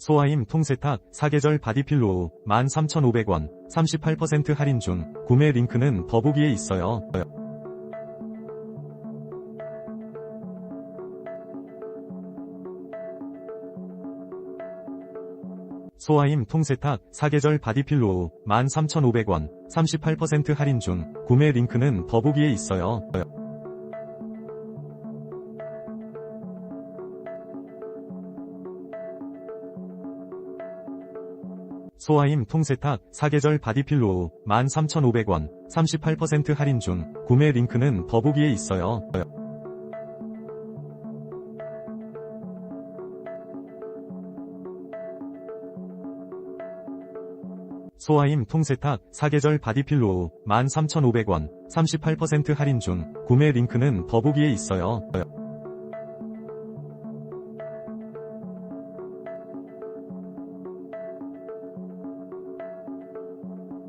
소아임 통세탁 사계절 바디필로우 13,500원 38% 할인 중 구매 링크는 더보기에 있어요. 소아임 통세탁 사계절 바디필로우 13,500원 38% 할인 중 구매 링크는 더보기에 있어요. 소아임 통세탁 사계절 바디필로우 13,500원 38% 할인 중 구매 링크는 더보기에 있어요. 소아임 통세탁 사계절 바디필로우 13,500원 38% 할인 중 구매 링크는 더보기에 있어요.